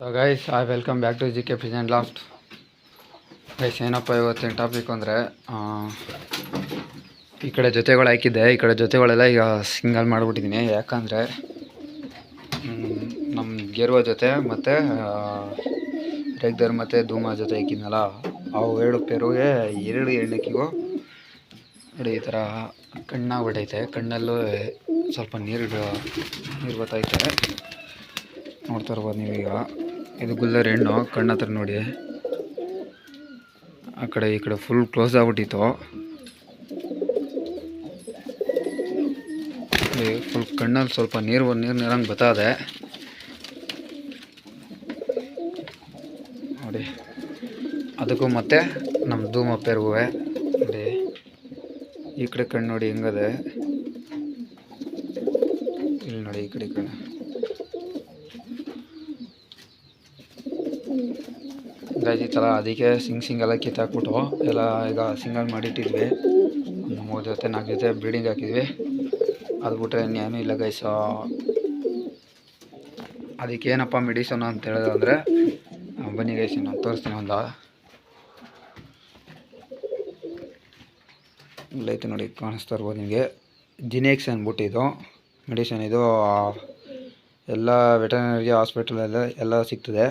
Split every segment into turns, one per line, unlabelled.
Guys I welcome back to G K present last guys ಏನಪ್ಪ ಇವತ್ತಿನ topic ಅಂದರೆ ಈ ಕಡೆ ಜೊತೆಗಳು ಹಾಕಿದ್ದೆ. ಈ ಕಡೆ ಜೊತೆಗಳೆಲ್ಲ ಈಗ ಸಿಂಗಲ್ ಮಾಡಿಬಿಟ್ಟಿದ್ದೀನಿ ಯಾಕಂದರೆ ನಮ್ಮ ಗೆರುವ ಜೊತೆ ಮತ್ತು ರೇಗ್ದರ್ ಮತ್ತು ಧೂಮ ಜೊತೆ ಹಾಕಿದ್ನಲ್ಲ, ಅವು ಎರಡು ಪೇರುಗೆ ಎರಡು ಎಣ್ಣೆಕ್ಕಿಗೂ ನೋಡಿ, ಈ ಥರ ಕಣ್ಣಾಗಿ ಬಿಟ್ಟೈತೆ ಕಣ್ಣಲ್ಲೂ ಸ್ವಲ್ಪ ನೀರು ನೀರು ಬರ್ತೈತೆ ನೋಡ್ತಾ ಇರ್ಬೋದು ನೀವೀಗ. ಇದು ಗುಲ್ಲರ್ ಹೆಣ್ಣು, ಕಣ್ಣು ಹತ್ರ ನೋಡಿ. ಆ ಕಡೆ, ಈ ಕಡೆ ಫುಲ್ ಕ್ಲೋಸ್ ಆಗ್ಬಿಟ್ಟಿತ್ತು. ಫುಲ್ ಕಣ್ಣಲ್ಲಿ ಸ್ವಲ್ಪ ನೀರು ನೀರು ನೀರಂಗೆ ಬತ್ತದೆ. ನೋಡಿ. ಅದಕ್ಕೂ ಮತ್ತೆ ನಮ್ಮ ಧೂಮ ಪೇರ್ಗೂ ನೋಡಿ. ಈ ಕಡೆ ಕಣ್ಣು ನೋಡಿ ಹೆಂಗದೆ. ಇಲ್ಲಿ ನೋಡಿ ಈ ಕಡೆ ಕಣ್ಣು. ಗಾಜಿ ಥರ ಅದಕ್ಕೆ ಸಿಂಗ್ ಸಿಂಗ್ ಎಲ್ಲ ಕಿತ್ತಾಕ್ಬಿಟ್ಟು ಎಲ್ಲ ಈಗ ಸಿಂಗಲ್ ಮಾಡಿಟ್ಟಿದ್ವಿ. ಮೂರು ಜೊತೆ ನಾಲ್ಕು ಜೊತೆ ಬ್ರೀಡಿಂಗ್ ಹಾಕಿದ್ವಿ. ಅದು ಬಿಟ್ಟರೆ ಇನ್ನೇನು ಇಲ್ಲ ಗೈಸ ಅದಕ್ಕೆ ಏನಪ್ಪ ಮೆಡಿಸನ್ ಅಂತ ಹೇಳಿದ್ರೆ ಬನ್ನಿ ಗೈಸ್ ನಾನು ತೋರಿಸ್ತೀನಿ ಒಂದು. ಇಲ್ಲೈತೆ ನೋಡಿ, ಕಾಣಿಸ್ತಾ ಇರ್ಬೋದು ನಿಮಗೆ. ಜಿನೇಕ್ಸ್ ಅಂದ್ಬಿಟ್ಟು ಇದು ಮೆಡಿಸನ್ ಇದು ಎಲ್ಲ ವೆಟರ್ನರಿ ಹಾಸ್ಪಿಟಲಲ್ಲಿ ಎಲ್ಲ ಸಿಗ್ತದೆ.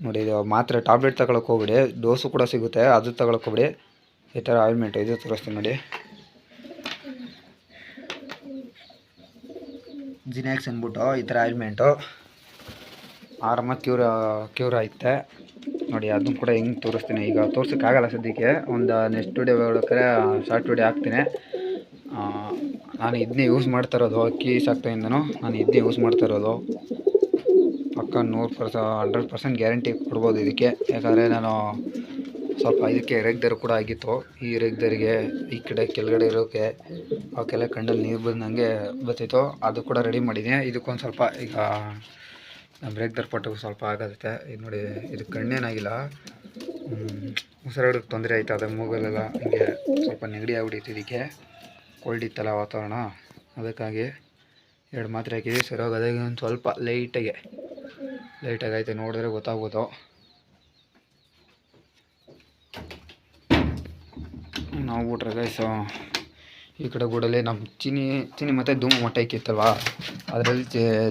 ನೋಡಿ, ಇದು ಮಾತ್ರೆ ಟ್ಯಾಬ್ಲೆಟ್ ತಗೊಳಕ್ಕೆ ಹೋಗ್ಬಿಡಿ. ಡೋಸು ಕೂಡ ಸಿಗುತ್ತೆ. ಅದು ತಗೊಳಕ್ಕೆ ಹೋಗ್ಬಿಡಿ. ಈ ಥರ ಆಯಿಲ್ಮೆಂಟ್ ಇದು ತೋರಿಸ್ತೀನಿ ನೋಡಿ. ಜಿನೆಕ್ಸ್ ಅಂದ್ಬಿಟ್ಟು ಈ ಥರ ಆಯಿಲ್ಮೆಂಟು ಆರಾಮಾಗಿ ಕ್ಯೂರ್ ಕ್ಯೂರ್ ಆಯ್ತೆ. ನೋಡಿ, ಅದನ್ನು ಕೂಡ ಹೆಂಗೆ ತೋರಿಸ್ತೀನಿ. ಈಗ ತೋರ್ಸೋಕ್ಕಾಗಲ್ಲ ಸದ್ಯಕ್ಕೆ. ಒಂದು ನೆಕ್ಸ್ಟ್ ಡೇ ಬೇಕಾದ್ರೆ ಶಾರ್ಟ್ ಡೇ ಹಾಕ್ತೀನಿ. ನಾನು ಇದನ್ನೇ ಯೂಸ್ ಮಾಡ್ತಾ ಇರೋದು, ಅಕ್ಕಿ ಸಾಕ್ತಾಯಿಂದನೂ ನಾನು ಇದನ್ನೇ ಯೂಸ್ ಮಾಡ್ತಾ ಇರೋದು. ಪಕ್ಕ ನೂರು ಪರ್ಸ, ಹಂಡ್ರೆಡ್ ಪರ್ಸೆಂಟ್ ಗ್ಯಾರಂಟಿ ಕೊಡ್ಬೋದು ಇದಕ್ಕೆ. ಯಾಕಂದರೆ ನಾನು ಸ್ವಲ್ಪ ಇದಕ್ಕೆ ರೆಗ್ದರು ಕೂಡ ಆಗಿತ್ತು. ಈ ರೆಗ್ದರಿಗೆ, ಈ ಕಡೆ ಕೆಳಗಡೆ ಇರೋಕ್ಕೆ ಅವಕ್ಕೆಲ್ಲ ಕಣ್ಣಲ್ಲಿ ನೀರು ಬಂದಂಗೆ ಬರ್ತಿತ್ತು ಅದು ಕೂಡ ರೆಡಿ ಮಾಡಿದ್ದೀನಿ ಇದಕ್ಕೊಂದು ಸ್ವಲ್ಪ ಈಗ ನಮ್ಮ ರೆಗ್ದರ್ ಪಟ್ಟಕ್ಕೆ ಸ್ವಲ್ಪ ಆಗತ್ತೆ. ಇದು ನೋಡಿ, ಇದು ಕಣ್ಣೇನಾಗಿಲ್ಲ. ಉಸಿರಾಡೋಕ್ಕೆ ತೊಂದರೆ ಆಯಿತು. ಅದು ಮೂಗಲೆಲ್ಲ ಹಿಂಗೆ ಸ್ವಲ್ಪ ನೆಗಡಿ ಆಗ್ಬಿಟ್ಟಿತ್ತು ಇದಕ್ಕೆ. ಕೋಲ್ಡ್ ಇತ್ತಲ್ಲ ವಾತಾವರಣ. ಅದಕ್ಕಾಗಿ ಎರಡು ಮಾತ್ರೆ ಹಾಕಿದ್ವಿ. ಸರಿ ಅದಕ್ಕೆ ಒಂದು ಸ್ವಲ್ಪ ಲೈಟಾಗೆ ಲೈಟಾಗಿ ಐತೆ ನೋಡಿದ್ರೆ ಗೊತ್ತಾಗ್ಬೋದು. ನಾವು ಬಿಟ್ರೆ ಗೈಸ್ ಈ ಕಡೆ ಗೂಡಲ್ಲಿ ನಮ್ಮ ಚಿನಿ ಚಿನಿ ಮತ್ತು ಧೂಮ ಮೊಟ್ಟೆ ಇಕ್ಕಿತ್ತಲ್ವ? ಅದರಲ್ಲಿ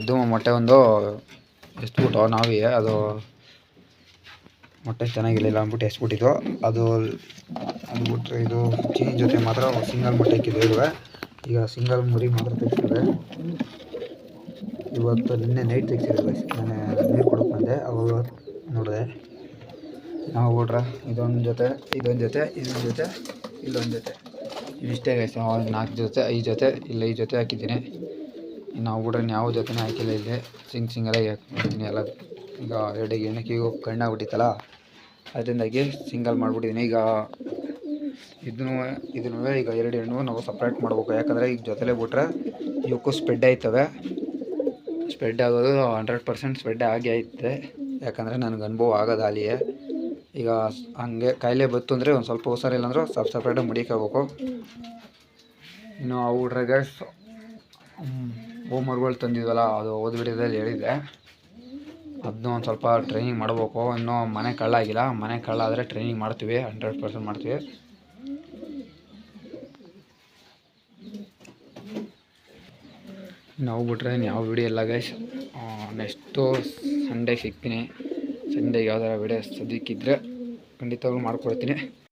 ಧೂಮ ಮೊಟ್ಟೆ ಒಂದು ಎಸ್ಬಿಟ್ಟು ನಾವೇ, ಅದು ಮೊಟ್ಟೆ ಚೆನ್ನಾಗಿರಲಿಲ್ಲ ಅಂದ್ಬಿಟ್ಟು ಎಸ್ಬಿಟ್ಟಿದ್ದು ಅದು ಅದು ಬಿಟ್ಟರೆ ಇದು ಚೀನಿ ಜೊತೆ ಮಾತ್ರ ಸಿಂಗಲ್ ಮೊಟ್ಟೆ ಇಕ್ಕಿದ್ದು ಇರುವೆ ಈಗ ಸಿಂಗಲ್ ಮುರಿ ಮಾತ್ರ ತೆಗ್ಸಿದೆ ಇವತ್ತು ನಿನ್ನೆ ನೈಟ್ ತೆಗ್ಸಿದ್ರು ಗೈಸ್ ನಾನು ನೀರು ಕೊಡಕ್ಕೆ ಬಂದೆ. ಅವಾಗ ನೋಡಿದೆ. ನಾವು ಹೋಗ್ರ ಇದೊಂದು ಜೊತೆ ಇದೊಂದು ಜೊತೆ ಇದೊಂದು ಜೊತೆ, ಇಲ್ಲೊಂದು ಜೊತೆ. ಇಷ್ಟೇ ಗೈಸ್ ನಾಲ್ಕು ಜೊತೆ, ಐದು ಜೊತೆ, ಇಲ್ಲ ಐದು ಜೊತೆ ಹಾಕಿದ್ದೀನಿ. ನಾವು ಬಿಟ್ರೆ ಯಾವ ಜೊತೆನೇ ಹಾಕಿಲ್ಲ ಇಲ್ಲಿ. ಸಿಂಗ್ ಸಿಂಗಲಾಗಿ ಹಾಕ್ಬಿಟ್ಟಿದ್ದೀನಿ ಎಲ್ಲ ಈಗ ಎರಡು ಎಣ್ಣೆಕಿಗೂ ಕಣ್ಣಾಗ್ಬಿಟ್ಟಿತ್ತಲ್ಲ ಅದರಿಂದಾಗಿ ಸಿಂಗಲ್ ಮಾಡಿಬಿಟ್ಟಿದ್ದೀನಿ ಈಗ ಇದನ್ನು ಇದನ್ನೂ ಈಗ ಎರಡು ಹೆಣ್ಣು ನಾವು ಸಪ್ರೇಟ್ ಮಾಡ್ಬೇಕು. ಯಾಕಂದರೆ ಈಗ ಜೊತೆಲೇ ಬಿಟ್ರೆ ಇವಕ್ಕೂ ಸ್ಪ್ರೆಡ್ ಆಯ್ತವೆ. ಸ್ಪ್ರೆಡ್ ಆಗೋದು ಹಂಡ್ರೆಡ್ ಪರ್ಸೆಂಟ್ ಸ್ಪ್ರೆಡ್ ಆಗಿ ಐತೆ. ಯಾಕಂದರೆ ನನಗೆ ಅನುಭವ ಆಗೋದು ಅಲ್ಲಿಯೇ ಈಗ ಹಂಗೆ ಕಾಯಿಲೆ ಬತ್ತು ಅಂದರೆ ಒಂದು ಸ್ವಲ್ಪ ಹುಷಾರಿಲ್ಲ ಅಂದ್ರೆ ಸ್ವಲ್ಪ ಸಪ್ರೇಟಾಗಿ ಮುಡಿಕೋಬೇಕು ಇನ್ನು ಅವು ಹುಡ್ರಿಗೆ ಹೋಮ್ ವರ್ಕ್ಗಳು ತಂದಿದ್ವಲ್ಲ, ಅದು ಓದ್ ವಿಡಿಯೋದಲ್ಲಿ ಹೇಳಿದ್ದೆ. ಅದನ್ನೂ ಒಂದು ಸ್ವಲ್ಪ ಟ್ರೈನಿಂಗ್ ಮಾಡಬೇಕು. ಇನ್ನೂ ಮನೆ ಕಳ್ಳ ಆಗಿಲ್ಲ ಮನೆ ಕಳ್ಳ ಆದರೆ ಟ್ರೈನಿಂಗ್ ಮಾಡ್ತೀವಿ ಹಂಡ್ರೆಡ್ ಪರ್ಸೆಂಟ್ ಮಾಡ್ತೀವಿ. ನಾವು ಬಿಟ್ರೆ ಯಾವ ವಿಡಿಯೋ ಇಲ್ಲ ಗೈಸ್ ನೆಕ್ಸ್ಟು ಸಂಡೇ ಸಿಗ್ತೀನಿ. ಸಂಡೇಗೆ ಯಾವ್ದಾರ ವಿಡಿಯೋ ಸದ್ಯಕ್ಕಿದ್ರೆ ಖಂಡಿತವಾಗ್ಲೂ ಮಾಡ್ಕೊಡ್ತೀನಿ.